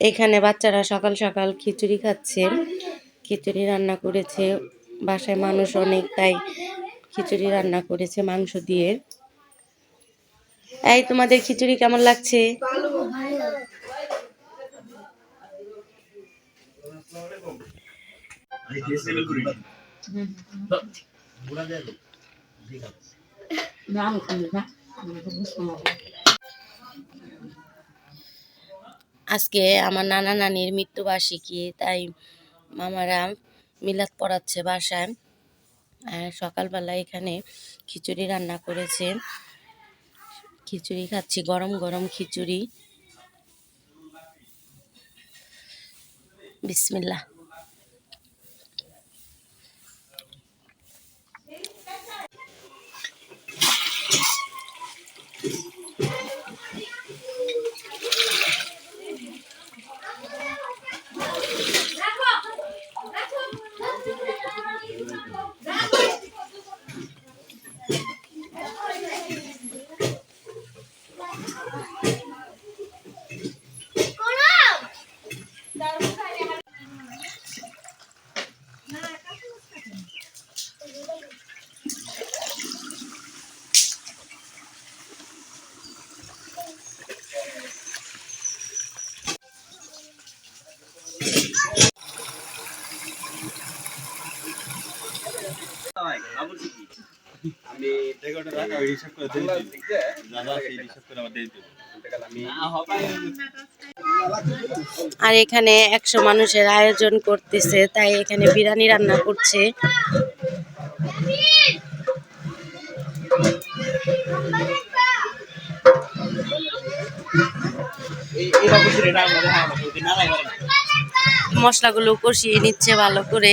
এখানে বাচ্চারা সকাল সকাল খিচুড়ি খাচ্ছে, খিচুড়ি রান্না করেছে। বাসায় মানুষ অনেক, তাই খিচুড়ি রান্না করেছে মাংস দিয়ে। এই তোমাদের খিচুড়ি কেমন লাগছে? আজকে আমার নানা নানির মৃত্যুবার্ষিকী, তাই মামারা মিলাদ পড়াচ্ছে বাসায়। সকালবেলা এখানে খিচুড়ি রান্না করেছে। খিচুড়ি খাচ্ছি, গরম গরম খিচুড়ি। বিসমিল্লাহ। আর এখানে একশো মানুষের আয়োজন করতেছে, তাই এখানে বিরিয়ানি রান্না করছে। মশলাগুলো কষিয়ে নিচ্ছে ভালো করে।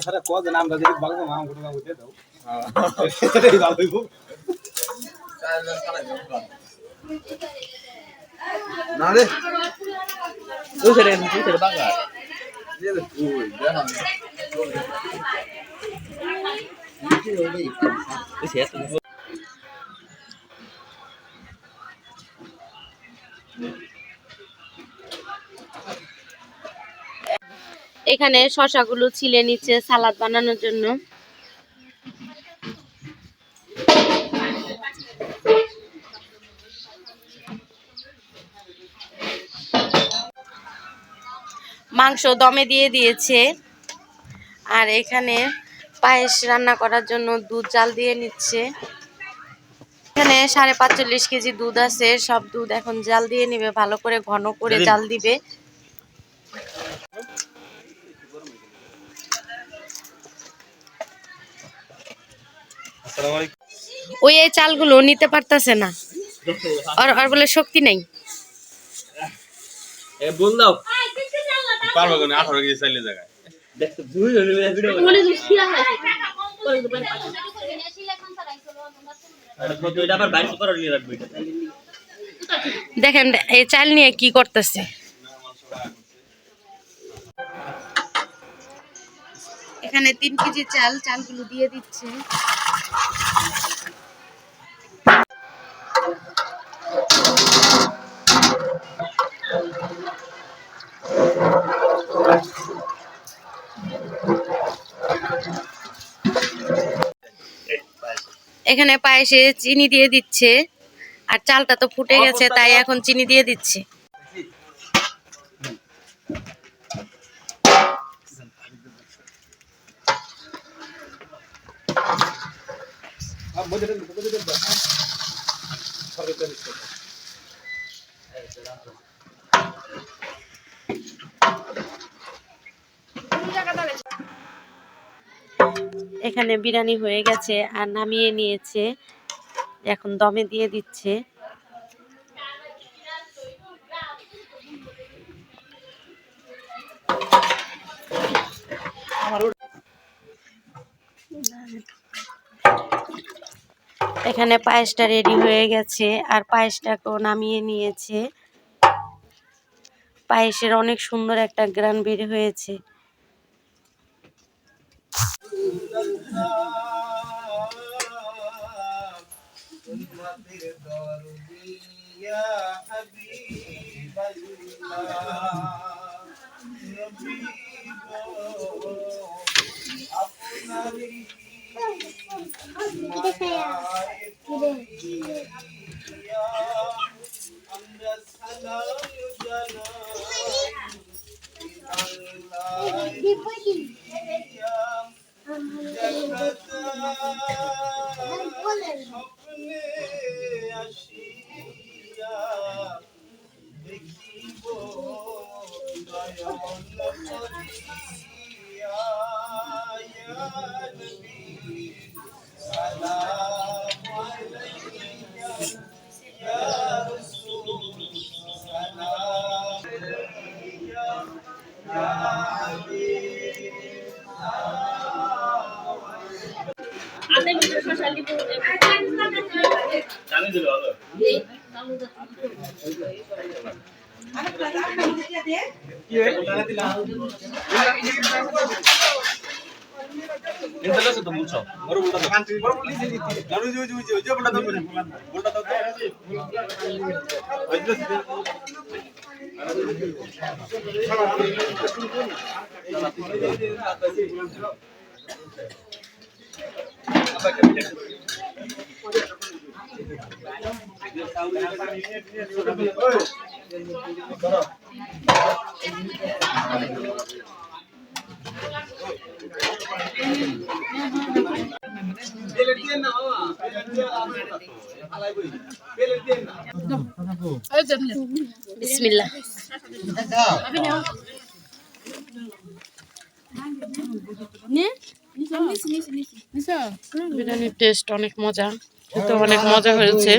সারা কদিন আমরা যদি ভালো মাম করে মাম দিয়ে দাও। এটাই ভালো হইব না রে তুই সেরে তুই সেরে বাগা দিয়ে দে তুই দেখা এখানে শশাগুলো ছিলে নিচ্ছে সালাদ বানানোর জন্য। মাংস দমে দিয়ে দিয়েছে। আর এখানে পায়েস রান্না করার জন্য দুধ জাল দিয়ে নিচ্ছে। এখানে সাড়ে পাঁচচল্লিশ কেজি দুধ আছে। সব দুধ এখন জাল দিয়ে নিবে ভালো করে ঘন করে জাল দিবে। ওই এই চালগুলো নিতে পারতাছে না। আর আর বলে শক্তি নাই। এ বল দাও। পারব কেন? আঠারো কেজি চাইলে জায়গায়। দেখতে দুই হলে ভিডিও এটা আবার বাইরে করে নিয়ে রাখবে এটা। দেখেন এই চাল নিয়ে কি করতেছে। এখানে তিন কেজি চাল চালগুলো দিয়ে দিচ্ছে। এখানে পায়েসে চিনি দিয়ে দিচ্ছে আর চালটা তো ফুটে গেছে তাই এখন চিনি দিয়ে দিচ্ছে। এখানে বিরিয়ানি হয়ে গেছে আর নামিয়ে নিয়েছে। এখন দমে দিয়ে দিচ্ছে। এখানে পায়েসটা রেডি হয়ে গেছে আর পায়েসটাকেও নামিয়ে নিয়েছে। পায়েসের অনেক সুন্দর একটা গ্রান বের হয়েছে। 인 Gide sayar. Gide. ఇంతలో సిద్ధం కూర్చో మరో బుల్ట నడు జూ జూ జూ జూ బుల్ట తో బుల్ట తో বিসমিল্লাহ বিরিয়ানির টেস্ট অনেক মজা খেতে অনেক মজা হয়েছে।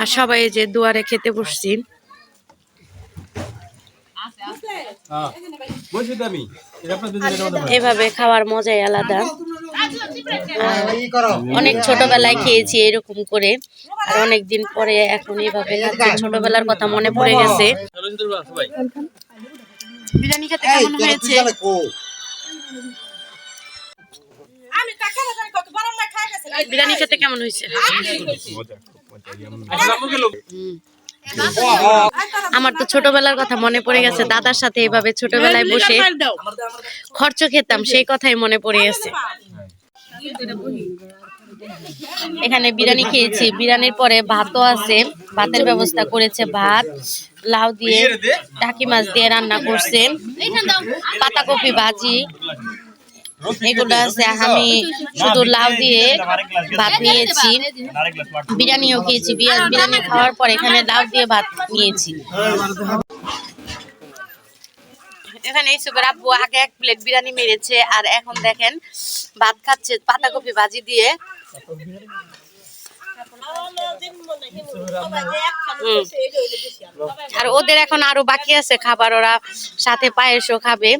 আর সবাই যে দুয়ারে খেতে বসছি। মধ্যে এভাবে খাওয়ার মজাই আলাদা। অনেক ছোটবেলায় খেয়েছি এরকম করে। আর অনেক দিন পরে এখন এইভাবে ছোটবেলার কথা মনে পড়ে গেছে। বিরিয়ানি খেতে কেমন হয়েছে? বিরিয়ানি খেতে কেমন হয়েছে? আমার তো ছোটবেলার কথা মনে পড়ে গেছে দাদার সাথে এভাবে ছোটবেলায় বসে খরচ খেতাম সেই কথাই মনে পড়ে গেছে। এখানে বিরিয়ানি খেয়েছি বিরিয়ানির পরে ভাতও আছে ভাতের ব্যবস্থা করেছে ভাত লাউ দিয়ে টাকি মাছ দিয়ে রান্না করছে পাতাকপি ভাজি এগুলো আছে আমি শুধু লাউ দিয়ে ভাত নিয়েছি। বিরিয়ানিও খেয়েছি বিরিয়া- বিরিয়ানি খাওয়ার পর এখানে লাউ দিয়ে ভাত নিয়েছি। এখানে ইসুবের আব্বু আগে এক প্লেট বিরিয়ানি মেরেছে আর এখন দেখেন ভাত খাচ্ছে পাতাকপি ভাজি দিয়ে। আর ওদের এখন আরও বাকি আছে খাবার ওরা সাথে পায়েসও খাবে।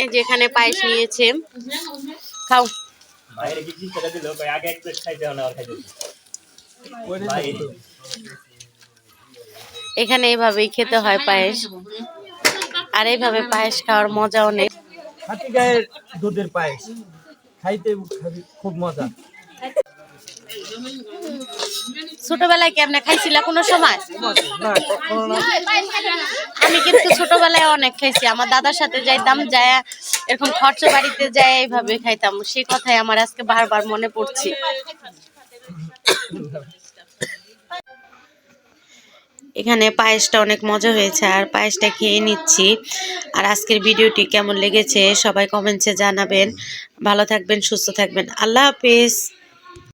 এই যে এখানে পায়েস নিয়েছে। খাও। এখানে এইভাবেই খেতে হয় পায়েস। আর এইভাবে পায়েস খাওয়ার মজা অনেক হাতি গায়ের দুধের পায়েস। খাইতে খুব মজা। ছোটবেলায় কেমনে খাইছিলা কোনো সময়? আমি কিন্তু ছোটবেলায় অনেক খাইছি। আমার দাদার সাথে যাইতাম যায়, এরকম খরচ বাড়িতে যায়, এইভাবে খাইতাম। সেই কথাই আমার আজকে বারবার মনে পড়ছে। এখানে পায়েসটা অনেক মজা হয়েছে, আর পায়েসটা খেয়ে নিচ্ছি। আর আজকের ভিডিওটি কেমন লেগেছে সবাই কমেন্টসে জানাবেন। ভালো থাকবেন, সুস্থ থাকবেন। আল্লাহ হাফেজ।